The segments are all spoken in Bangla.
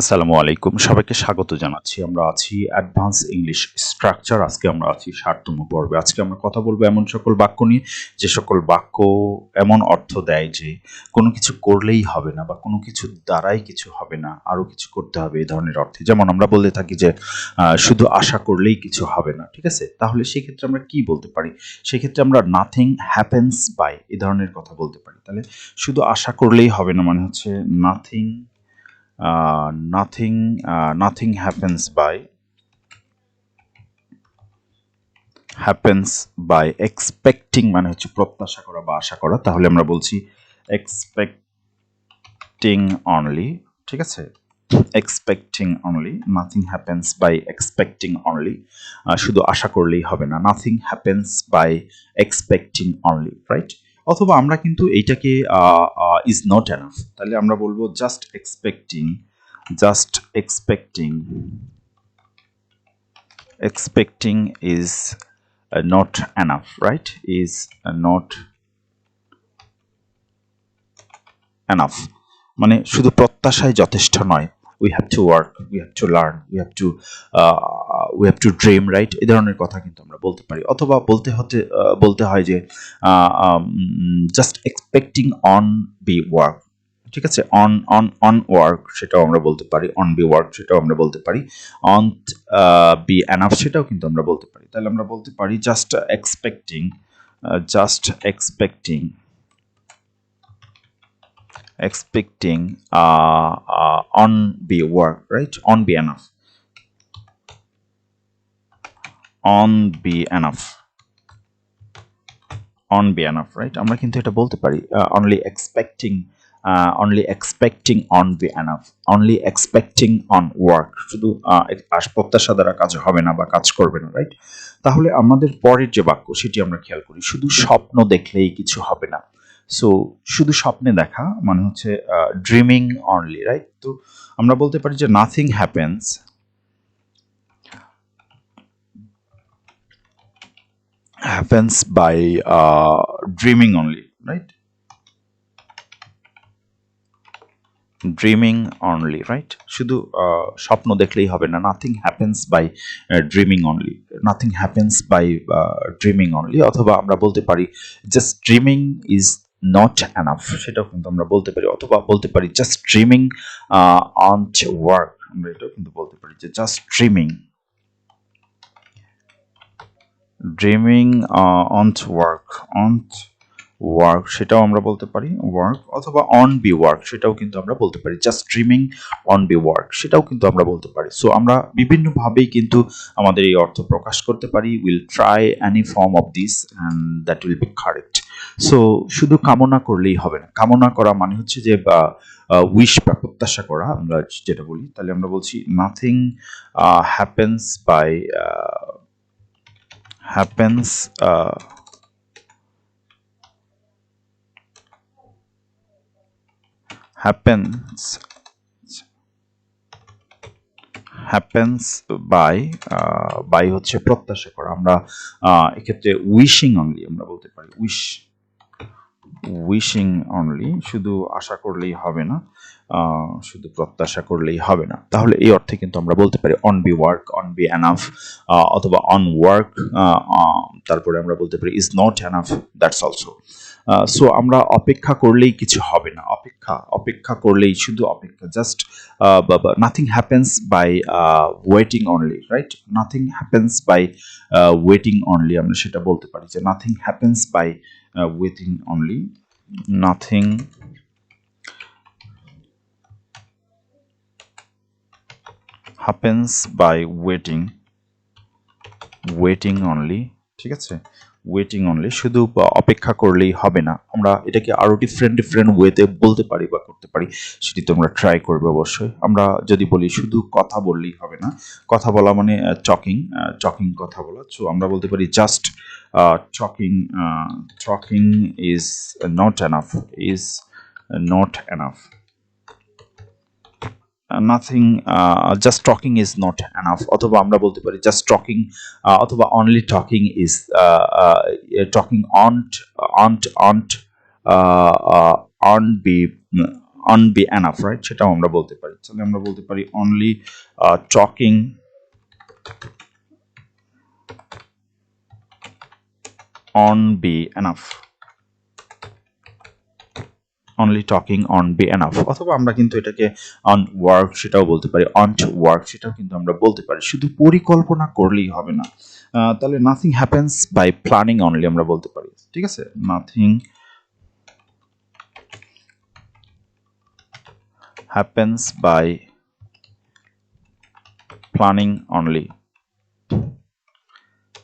আসসালামু আলাইকুম। সবাইকে স্বাগত জানাচ্ছি। আমরা আছি অ্যাডভান্স ইংলিশ স্ট্রাকচার আজকে আমরা আছি ষাটতম পর্বে। আজকে আমরা কথা বলব এমন সকল বাক্য নিয়ে, যে সকল বাক্য এমন অর্থ দেয় যে কোনো কিছু করলেই হবে না বা কোনো কিছু দ্বারাই কিছু হবে না, আরও কিছু করতে হবে এই ধরনের অর্থে। যেমন আমরা বলতে থাকি যে শুধু আশা করলেই কিছু হবে না, ঠিক আছে? তাহলে সেক্ষেত্রে আমরা কি বলতে পারি? সেক্ষেত্রে আমরা নাথিং হ্যাপেন্স বাই এই ধরনের কথা বলতে পারি। তাহলে শুধু আশা করলেই হবে না মানে হচ্ছে nothing uh, nothing uh, nothing happens by happens by expecting মানে হচ্ছে প্রত্যাশা করা বা আশা করা তাহলে আমরা বলছি expecting only ঠিক আছে expecting only nothing happens by expecting only শুধু আশা করলেই হবে না nothing happens by expecting only right অথবা আমরা কিন্তু এইটাকে ইজ নট এনাফ তাহলে আমরা বলব just expecting just expecting expecting is not enough right is not enough মানে শুধু প্রত্যাশায় যথেষ্ট নয়। We have to work we have to learn we have to we have to dream right এই ধরনের কথা কিন্তু আমরা বলতে পারি। অথবা বলতে হতে বলতে হয় যে just expecting on be work ঠিক আছে? অন অন অন ওয়ার্ক সেটাও আমরা বলতে পারি অন বি ওয়ার্ক সেটাও আমরা বলতে পারি। অন বি অ্যানাফ সেটাও কিন্তু আমরা বলতে পারি। তাহলে আমরা বলতে পারি just expecting just expecting expecting uh, uh, on be work right on be enough on be enough on be enough right আমরা কিন্তু এটা বলতে পারি uh, only expecting uh, only expecting on be enough only expecting on work শুধু uh, আশ প্রত্যাশা দ্বারা কাজ হবে না বা কাজ করবে না রাইট তাহলে আমাদের পরের যে বাক্য সেটি আমরা খেয়াল করি শুধু স্বপ্ন দেখলেই কিছু হবে না সো শুধু স্বপ্নে দেখা মানে হচ্ছে ড্রিমিং অনলি রাইট তো আমরা বলতে পারি যে nothing happens happens by dreaming only right dreaming only right শুধু আহ, স্বপ্ন দেখলেই হবে না nothing happens by dreaming only nothing happens by dreaming only অথবা আমরা বলতে পারি just dreaming is not enough সেটাও কিন্তু আমরা বলতে পারি, অথবা বলতে পারি জাস্ট ড্রিমিং অন ওয়ার্ক আমরা এটাও কিন্তু বলতে পারি যে just dreaming dreaming on work on work সেটাও আমরা বলতে পারি ওয়ার্ক অথবা অন বি ওয়ার্ক সেটাও কিন্তু আমরা বলতে পারি just dreaming on be work সেটাও কিন্তু আমরা বলতে পারি। সো আমরা বিভিন্নভাবেই কিন্তু আমাদের এই অর্থ প্রকাশ করতে পারি will try any form of this and that will be correct so শুধু কামনা করলেই হবে না। কামনা করা মানে হচ্ছে যে বা উইশ বা প্রত্যাশা করা আমরা যেটা বলি তাহলে আমরা বলছি nothing happens by happens happens by uh, by হচ্ছে প্রত্যাশা করা। আমরা এক্ষেত্রে উইশিং অনলি আমরা বলতে পারি। উইশ উইশিং অনলি শুধু আশা করলেই হবে না শুধু প্রত্যাশা করলেই হবে না। তাহলে এই অর্থে কিন্তু আমরা বলতে পারি on be work on be enough অথবা অন ওয়ার্ক তারপরে আমরা বলতে পারি is not enough that's also so আমরা অপেক্ষা করলেই কিছু হবে না। অপেক্ষা অপেক্ষা করলেই শুধু অপেক্ষা just nothing happens by waiting only right nothing happens by waiting only আমরা সেটা বলতে পারি যে nothing happens by waiting only nothing happens by waiting waiting only ঠিক আছে? ওয়েটিং অনলি শুধু অপেক্ষা করলেই হবে না। আমরা এটাকে আরও ডিফারেন্ট ডিফারেন্ট ওয়েতে বলতে পারি বা করতে পারি। সেটি তোমরা ট্রাই করবে অবশ্যই। আমরা যদি বলি শুধু কথা বললেই হবে না। কথা বলা মানে চকিং চকিং কথা বলা। সো আমরা বলতে পারি just talking talking is not enough is not enough nothing just talking is not enough অথবা আমরা বলতে পারি জাস্ট টকিং অথবা only talking is talking on on on on be on be enough right সেটাও আমরা বলতে পারি তাহলে আমরা বলতে পারি only talking on be enough only talking on be enough অথবা আমরা কিন্তু এটাকে অন ওয়ার্ক সেটাও বলতে পারি। অন টু ওয়ার্ক সেটাও কিন্তু আমরা বলতে পারি। শুধু পরিকল্পনা করলেই হবে না। তাহলে nothing happens by planning only আমরা বলতে পারি। ঠিক আছে? Nothing happens by planning only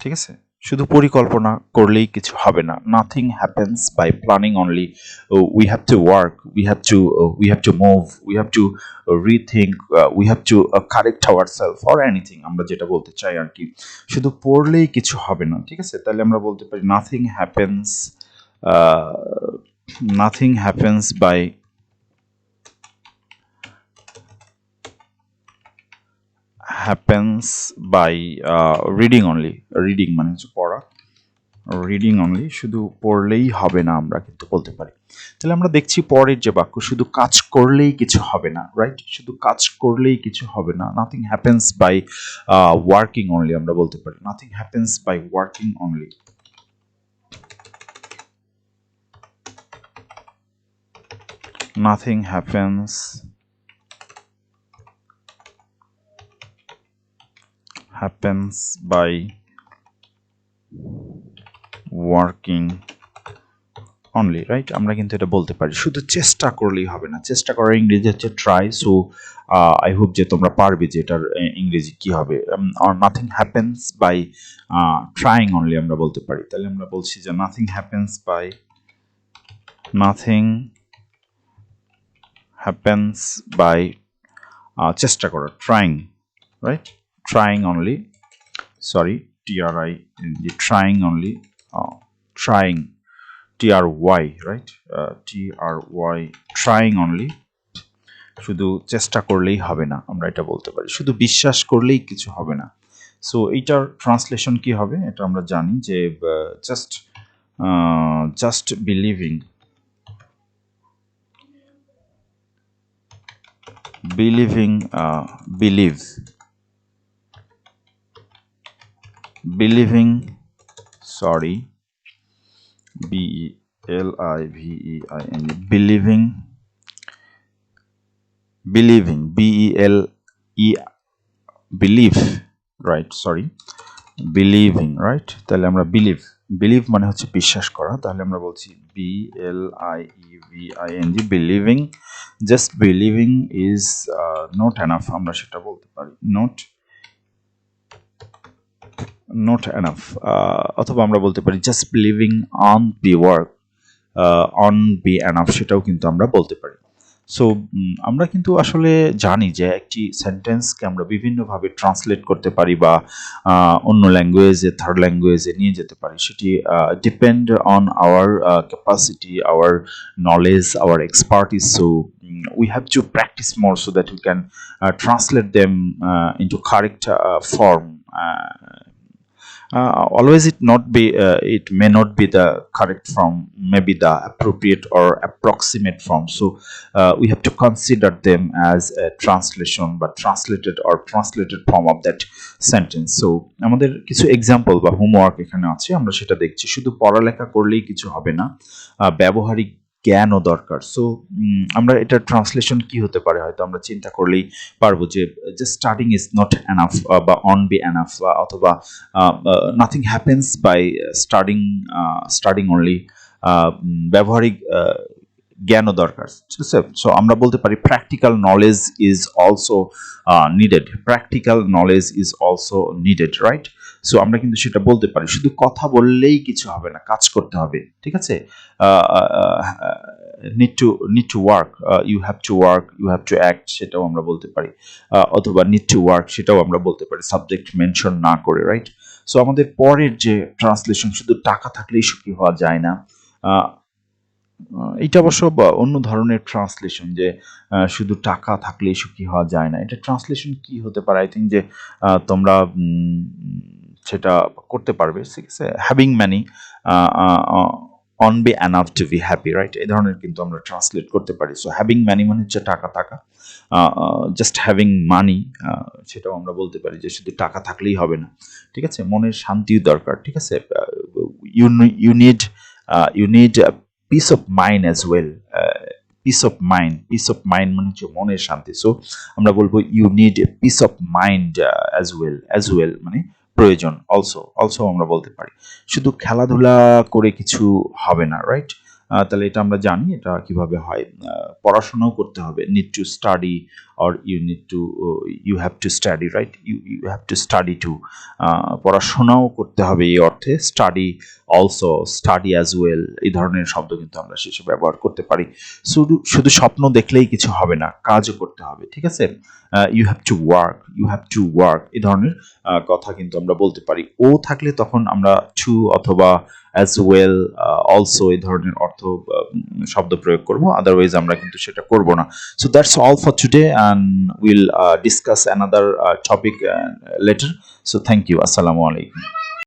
ঠিক আছে? শুধু পরিকল্পনা করলেই কিছু হবে না। Nothing happens by planning only we have to work we have to we have to move we have to rethink we have to correct ourself or anything আমরা যেটা বলতে চাই আর কি। শুধু পড়লেই কিছু হবে না, ঠিক আছে? তাহলে আমরা বলতে পারি nothing happens nothing happens by happens by uh, reading only reading মানে হচ্ছে পড়া। রিডিং অনলি শুধু পড়লেই হবে না আমরা কিন্তু বলতে পারি। তাহলে আমরা দেখছি পরের যে বাক্য শুধু কাজ করলেই কিছু হবে না রাইট শুধু কাজ করলেই কিছু হবে না। Nothing happens by working only আমরা বলতে পারি। Nothing happens by working only nothing happens happens by working only right আমরা কিন্তু এটা বলতে পারি। শুধু চেষ্টা করলেই হবে না। চেষ্টা করার ইংরেজি হচ্ছে ট্রাই সো আই হোপ যে তোমরা পারবে যে এটার ইংরেজি কি হবে। Nothing happens by trying only আমরা বলতে পারি। তাহলে আমরা বলছি যে nothing happens by nothing happens by চেষ্টা করা trying right? Trying only. Sorry tri trying only. Uh, trying. Try right? Uh, try trying only. শুধু চেষ্টা করলেই হবে না আমরা এটা বলতে পারি। শুধু বিশ্বাস করলেই কিছু হবে না। সো এইটার ট্রান্সলেশন কি হবে? এটা আমরা জানি যে just just believing believing believe believing sorry b e l i v e i n g believing believing b e l e believe right sorry believing right তাহলে আমরা বিলিভ বিলিভ মানে হচ্ছে বিশ্বাস করা তাহলে আমরা বলছি B L I E V I N G believing just believing is not enough আমরা সেটা বলতে পারি নট নট এনাফ অথবা আমরা বলতে পারি just believing on the work on be enough সেটাও কিন্তু আমরা বলতে পারি। সো আমরা কিন্তু আসলে জানি যে একটি সেন্টেন্সকে আমরা বিভিন্নভাবে ট্রান্সলেট করতে পারি বা অন্য ল্যাঙ্গুয়েজে থার্ড ল্যাঙ্গুয়েজে নিয়ে যেতে পারি। সেটি depend on our capacity our knowledge our expertise so we have to practice more so that we can translate them into uh, into correct uh, uh, uh, always it not be uh, it may not be the correct form maybe the appropriate or approximate form so uh, we have to consider them as a translation but translated or translated form of that sentence so আমাদের কিছু এক্সাম্পল বা হোমওয়ার্ক এখানে আছে আমরা সেটা দেখছি শুধু পড়ালেখা করলেই কিছু হবে না ব্যবহারিক জ্ঞানও দরকার। সো আমরা এটার ট্রান্সলেশন কি হতে পারে হয়তো আমরা চিন্তা করলেই পারব যে স্টার্টিং ইজ নট এনাফ বা অন বি এনাফ অথবা nothing happens by starting starting only ব্যবহারিক জ্ঞানও দরকার। ঠিক আছে? সো আমরা বলতে পারি practical knowledge is also needed practical knowledge is also needed right so আমরা কিন্তু সেটা বলতে পারি। শুধু কথা বললেই কিছু হবে না, কাজ করতে হবে, ঠিক আছে? Need to need to work you have to work you have to act সেটাও আমরা বলতে পারি। অথবা নিড টু ওয়ার্ক সেটাও আমরা বলতে পারি সাবজেক্ট মেনশন না করে রাইট সো আমাদের পরের যে ট্রান্সলেশন শুধু টাকা থাকলেই সুখী হওয়া যায় না। এটা অবশ্য অন্য ধরনের ট্রান্সলেশন যে শুধু টাকা থাকলেই সুখী হওয়া যায় না। এটা ট্রান্সলেশন কি হতে পারে? আই থিঙ্ক যে তোমরা সেটা করতে পারবে, ঠিক আছে? Having money on be enough to be happy right এই ধরনের কিন্তু আমরা ট্রান্সলেট করতে পারি। সো হ্যাভিং ম্যানি মানে হচ্ছে টাকা থাকা। জাস্ট হ্যাভিং মানি সেটাও আমরা বলতে পারি যে শুধু টাকা থাকলেই হবে না, ঠিক আছে? মনের শান্তিও দরকার, ঠিক আছে? You you need you need peace of mind as well peace of mind peace of mind মানে হচ্ছে মনের শান্তি। সো আমরা বলব you need peace of mind as well as well মানে প্রয়োজন অলসো অলসো আমরা বলতে পারি। শুধু খেলাধুলা করে কিছু হবে না রাইট তাহলে এটা আমরা জানি এটা কীভাবে হয়। পড়াশোনাও করতে হবে। Need to study or you need to you have to study right you you have to study to পড়াশোনাও করতে হবে এই অর্থে। Study also study as well এই ধরনের শব্দ কিন্তু আমরা শেষে ব্যবহার করতে পারি। শুধু শুধু স্বপ্ন দেখলেই কিছু হবে না, কাজও করতে হবে, ঠিক আছে? You have to work you have to work এই ধরনের কথা কিন্তু আমরা বলতে পারি। ও থাকলে তখন আমরা টু অথবা অ্যাজ ওয়েল অলসো এই ধরনের অর্থ শব্দ প্রয়োগ করব আদারওয়াইজ আমরা কিন্তু সেটা করব না। So that's all for today and will discuss another topic later so thank you আসসালামু আলাইকুম